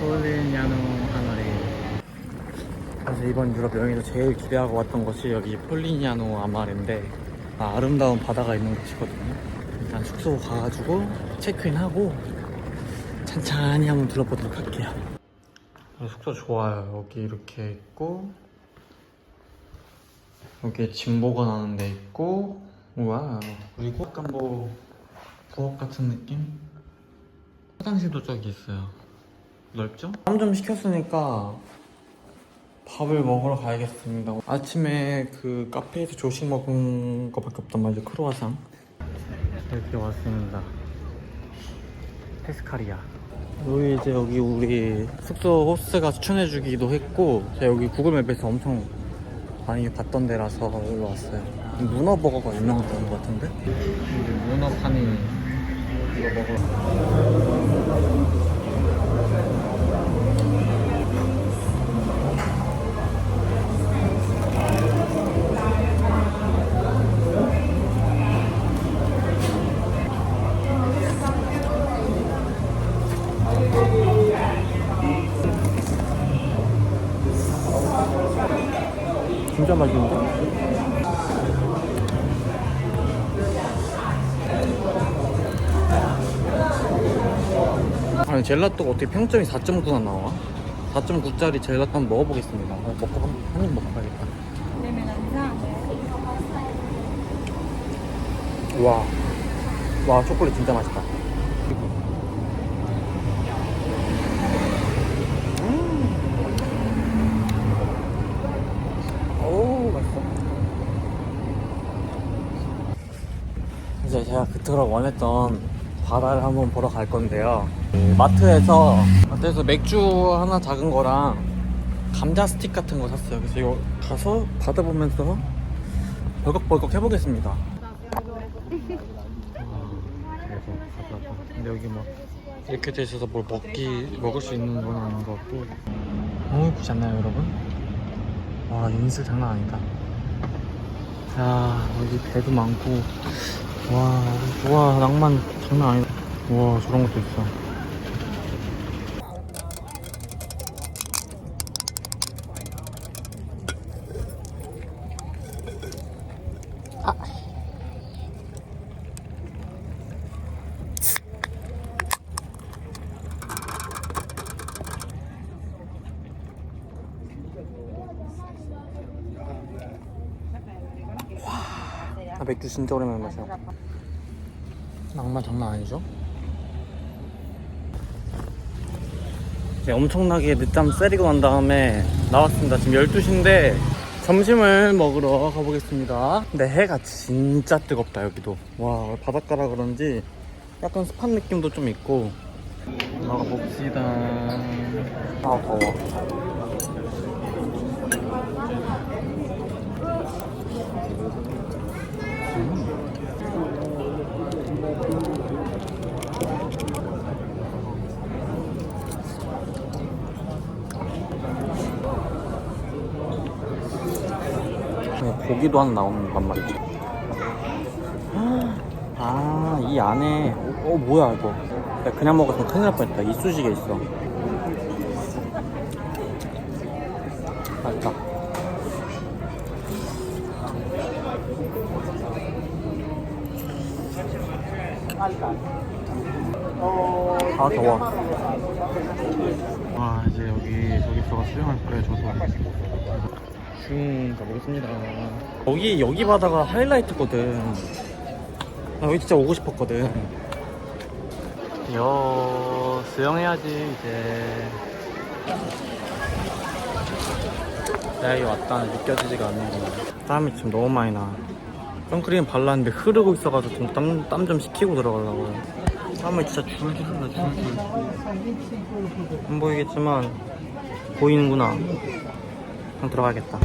폴리냐노 하나리 그래서 이번 유럽 여행에서 제일 기대하고 왔던 곳이 여기 폴리냐노 아마레인데 아, 아름다운 바다가 있는 곳이거든요. 일단 숙소 가가지고 체크인하고 천천히 한번 둘러보도록 할게요. 숙소 좋아요. 여기 이렇게 있고 여기 짐 보관하는 데 있고 우와. 그리고 약간 뭐 부엌 같은 느낌? 화장실도 저기 있어요 넓죠? 땀 좀 식혔으니까 밥을 먹으러 가야겠습니다 아침에 그 카페에서 조식 먹은 거밖에 없단 말이죠 크로와상. 이렇게 왔습니다. 페스카리아. 여기 이제 여기 우리 숙소 호스트가 추천해주기도 했고 제가 여기 구글맵에서 엄청 많이 봤던 데라서 여기 왔어요. 문어 버거가 유명하다는 것 같은데? 이제 문어판이 이거 먹으러 젤라또가 어떻게 평점이 4.9나 나와? 4.9짜리 젤라또 한번 먹어보겠습니다. 어, 먹고 한 입 먹고 가야겠다. 와, 와 초콜릿 진짜 맛있다. 음. 오 맛있어. 이제 제가 그토록 원했던 바다를 한번 보러 갈 건데요. 그 마트에서 마트에서 맥주 하나 작은 거랑 감자 스틱 같은 거 샀어요. 그래서 이거 가서 바다 보면서 벌컥벌컥 해보겠습니다. 근데 여기 막 이렇게 돼 있어서 뭘 먹기 먹을 수 있는 건 아닌 것 같고 너무 예쁘지 않나요, 여러분? 와, 인슬 장난 아니다. 야, 여기 배도 많고 와, 와 낭만 장난 아니다. 와 저런 것도 있어. 아. 아, 맥주 진짜 오랜만에 마셔. 낭만 장난 아니죠? 이제 엄청나게 늦잠 때리고 난 다음에 나왔습니다. 지금 12시인데 점심을 먹으러 가보겠습니다. 근데 해가 진짜 뜨겁다 여기도. 와 바닷가라 그런지 약간 습한 느낌도 좀 있고 나가봅시다. 아 더워. 네, 고기도 하나 나오는 말이지. 아, 이 안에, 어, 어, 뭐야, 이거. 야, 그냥 먹었으면 큰일 날 뻔했다. 이쑤시개 있어. 맛있다. 아, 더워. 와, 이제 여기, 저기 들어가 수영할 거예요, 저도. 슝 가보겠습니다. 여기 여기 바다가 하이라이트거든. 나 여기 진짜 오고 싶었거든. 여 수영해야지 이제. 내가 여기 왔다는 느껴지지가 않는구나 땀이 지금 너무 많이 나. 선크림 발랐는데 흐르고 있어가지고 땀좀 식히고 들어가려고. 땀을 진짜 줄줄 흘러 줄줄. 안 보이겠지만 보이는구나 그럼 들어가야겠다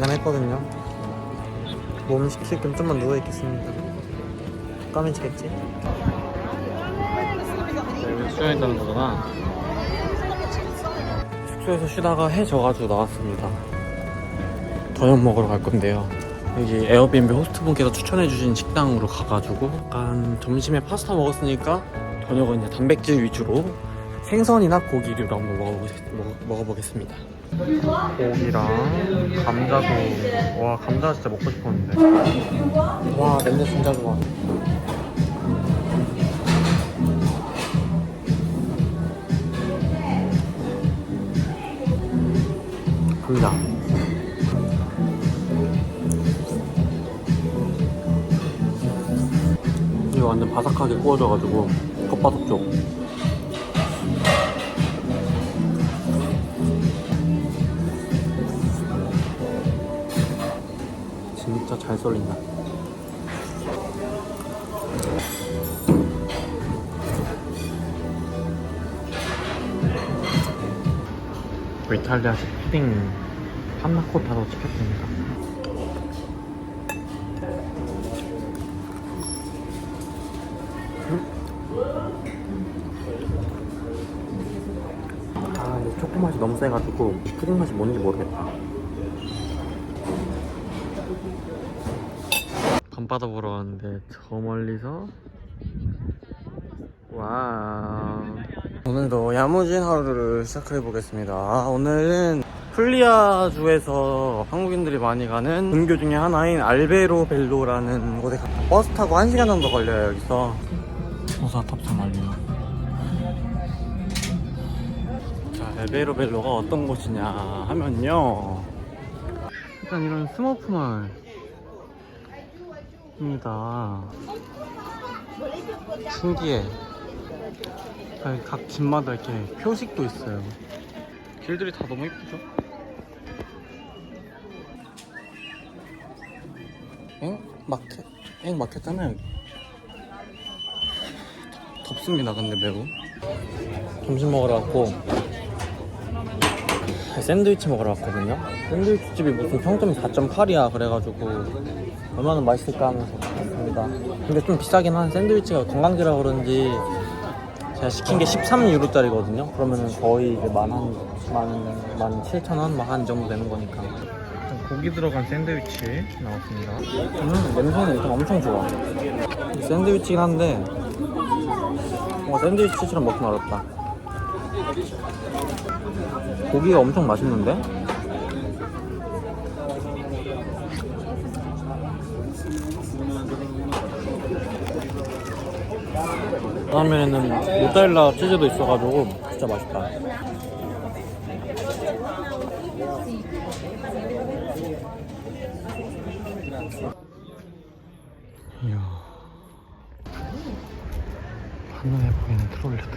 두 시간 했거든요. 몸 식힐 겸 좀만 누워 있겠습니다. 까매지겠지? 수영했다는 거잖아. 숙소에서 쉬다가 해 져가지고 나왔습니다. 저녁 먹으러 갈 건데요. 여기 에어비앤비 호스트분께서 추천해주신 식당으로 가가지고 약간 점심에 파스타 먹었으니까 저녁은 이제 단백질 위주로 생선이나 고기류를 한번 먹어보겠, 먹, 먹어보 겠습니다. 고기랑 감자도 와 감자 진짜 먹고 싶었는데 와 냄새 진짜 좋아. 감자. 이거 완전 바삭하게 구워져가지고 겉바속 쪽. 썰린다. 이탈리아식 푸딩 판나코타로 시켰습니다. 아, 근데 초코 맛이 너무 세가지고 푸딩 맛이 뭔지 모르겠다. 밤바다 보러 왔는데 저 멀리서? 와 오늘도 야무진 하루를 시작해 보겠습니다. 아, 오늘은 플리아주에서 한국인들이 많이 가는 근교 중에 하나인 알베로 벨로라는 곳에 가 버스 타고 1시간 정도 걸려요 여기서. 조사 탑승 완료 자 알베로 벨로가 어떤 곳이냐 하면요. 일단 이런 스머프 마 을입니다 신기해 각 집마다 이렇게 표식도 있어요. 길들이 다 너무 이쁘죠? 엥? 막혀, 엥. 여기. 덥습니다, 근데 매우. 점심 먹으러 왔고, 샌드위치 먹으러 왔거든요. 샌드위치 집이 무슨 평점이 4.8이야. 그래가지고, 얼마나 맛있을까 하면서 왔습니다. 근데 좀 비싸긴 한 샌드위치가 관광지라 그런지, 제가 시킨 게 13유로짜리거든요. 그러면 거의 이제 만한 만, 만 7천 원, 만한 정도 되는 거니까. 고기 들어간 샌드위치 나왔습니다. 음, 냄새는 일단 엄청 좋아. 샌드위치긴 한데, 뭔가 샌드위치처럼 먹기 어렵다. 고기가 엄청 맛있는데? 그다음에는 모짜렐라 치즈도 있어가지고 진짜 맛있다. 이야 한눈에 보이는 트롤리들.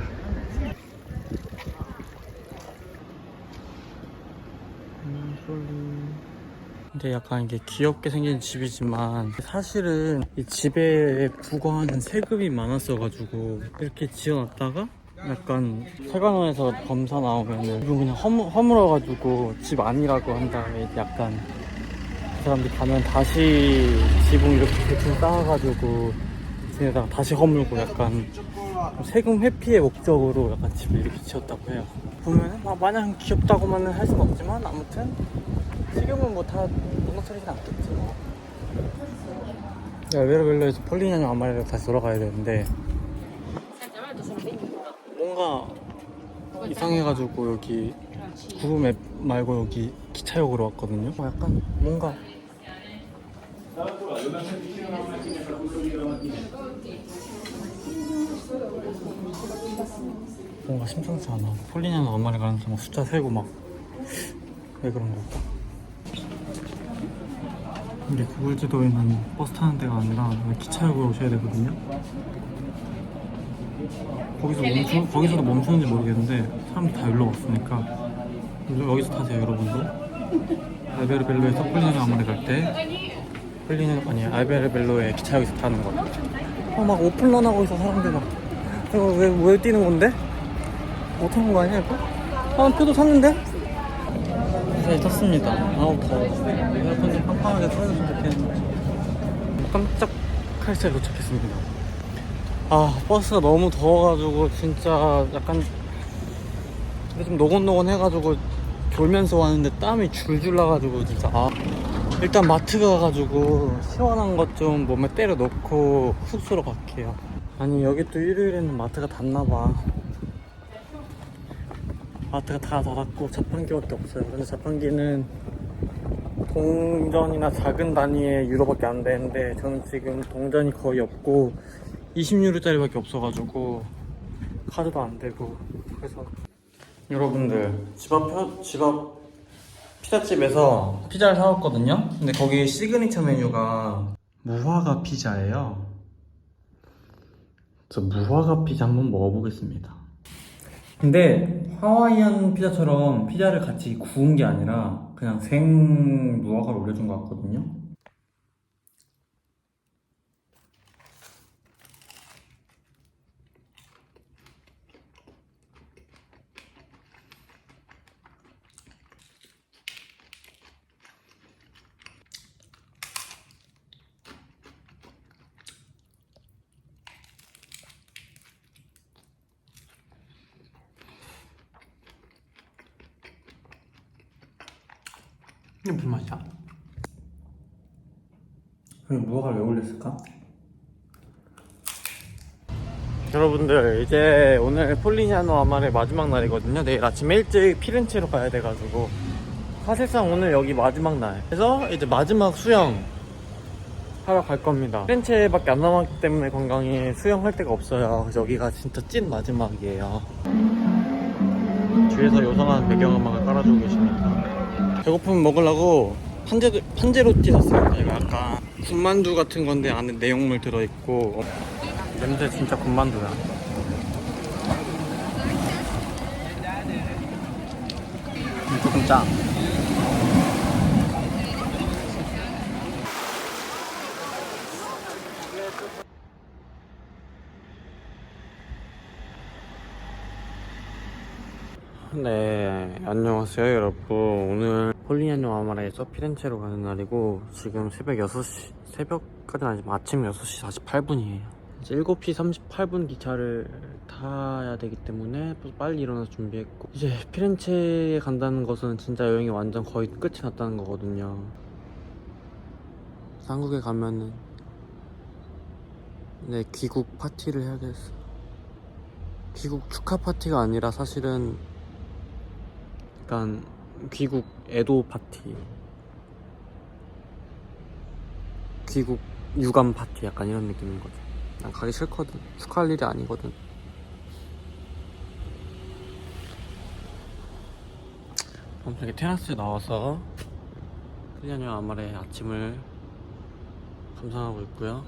음, 트롤리. 근데 약간 이게 귀엽게 생긴 집이지만 사실은 이 집에 부과하는 세금이 많았어가지고 이렇게 지어놨다가 약간 세관원에서 검사 나오면은 이건 그냥 허물, 허물어가지고 집 아니라고 한 다음에 약간 그 사람들이 가면 다시 지붕 이렇게 대충 쌓아가지고 지내다가 다시 허물고 약간 세금 회피의 목적으로 약간 집을 이렇게 지었다고 해요. 보면 막 마냥 귀엽다고만은 할 수는 없지만 아무튼 지금은 뭐다 무너뜨리진 않겠지 뭐. 야, 베르벨로에서 폴리냐뇨 안마리로 다시 돌아가야 되는데 뭔가 이상해가지고 여기 구름 앱 말고 여기 기차역으로 왔거든요. 어, 약간 뭔가 뭔가 심상치 않아. 폴리냐뇨 안마리 가는데 막 숫자 세고 막 왜 그런 걸까? 이게 구글 지도에는 버스 타는 데가 아니라 기차역으로 오셔야 되거든요. 거기서 멈추, 거기서도 멈추는지 모르겠는데 사람들 다 일로 왔으니까 여기서- 타세요 여러분도. 알베르벨로에서 폴리냐뇨 안마리 갈때 폴리냐뇨 아니 알베르벨로에 기차역에서 타는 거. 어막 오픈런 하고 있어 사람들 막. 이거 왜, 왜 뛰는 건데? 못 타는 거 아니야 이거? 아 표도 샀는데? 기사에 탔습니다. 아우 더워. 에어컨 좀 팡팡하게 틀어줬으면 좋겠는데. 깜짝할 새 도착했습니다. 아 버스가 너무 더워가지고 진짜 약간 좀 노곤노곤 해가지고 졸면서 왔는데 땀이 줄줄 나가지고 진짜 아 일단 마트 가가지고 시원한 것 좀 몸에 때려 넣고 숙소로 갈게요. 아니 여기 또 일요일에는 마트가 닫나봐. 마트가 다 닫았고 자판기밖에 없어요. 근데 자판기는 동전이나 작은 단위의 유로밖에 안 되는데 저는 지금 동전이 거의 없고 20유로짜리밖에 없어가지고 카드도 안 되고 그래서 여러분들 집 앞 집 앞 피자집에서 피자를 사왔거든요. 근데 거기 시그니처 메뉴가 무화과 피자예요. 저 무화과 피자 한번 먹어보겠습니다. 근데 하와이안 피자처럼 피자를 같이 구운 게 아니라 그냥 생 무화과를 올려준 것 같거든요. 이게 무슨 맛이야? 그럼 무화과를 왜 올렸을까? 여러분들 이제 오늘 폴리니아노 아마의 마지막 날이거든요. 내일 아침에 일찍 피렌체로 가야 돼가지고. 사실상 오늘 여기 마지막 날. 그래서 이제 마지막 수영 하러 갈 겁니다. 피렌체밖에 안 남았기 때문에 관광에 수영할 데가 없어요. 그래서 여기가 진짜 찐 마지막이에요. 뒤에서 요상한 배경음악을 깔아주고 계십니다 배고프면 먹으려고 판제, 판제로티 샀어요. 제가 약간 군만두 같은 건데 안에 내용물 들어있고. 냄새 진짜 군만두야. 음, 조금 짜. 네, 안녕하세요, 여러분. 오늘 폴리아노 아마라에서 피렌체로 가는 날이고, 지금 새벽 6시, 새벽까지는 아니지만 아침 6시 48분이에요. 이제 7시 38분 기차를 타야 되기 때문에 빨리 일어나서 준비했고, 이제 피렌체에 간다는 것은 진짜 여행이 완전 거의 끝이 났다는 거거든요. 한국에 가면은, 네, 귀국 파티를 해야겠어. 귀국 축하 파티가 아니라 사실은 약간 귀국 애도 파티. 귀국 유감 파티 약간 이런 느낌인 거죠. 난 가기 싫거든. 축하할 일이 아니거든. 아무튼 이렇게 테라스에 나와서 클리아뉴 아말의 아침을 감상하고 있고요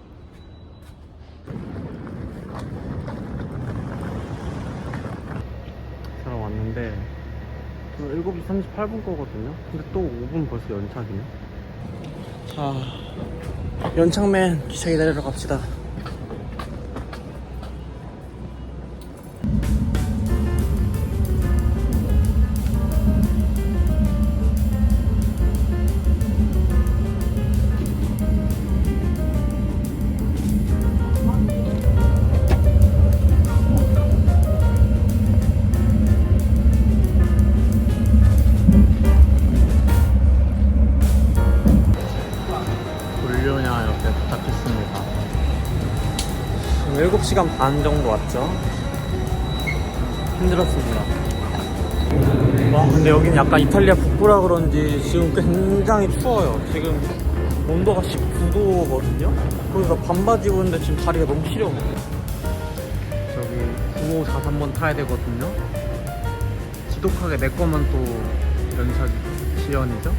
사러 왔는데 7시 38분 거거든요. 근데 또 5분 벌써 연착이네. 자, 연착맨 기차 기다리러 갑시다. 7시간 반 정도 왔죠. 힘들었습니다. 와, 근데 여기는 약간 이탈리아 북부라 그런지 지금 굉장히 추워요. 지금 온도가 19도거든요. 거기서 반바지 입었는데 지금 다리가 너무 시려. 저기 9543번 타야 되거든요. 지독하게 내 거만 또 연착이 지연이죠.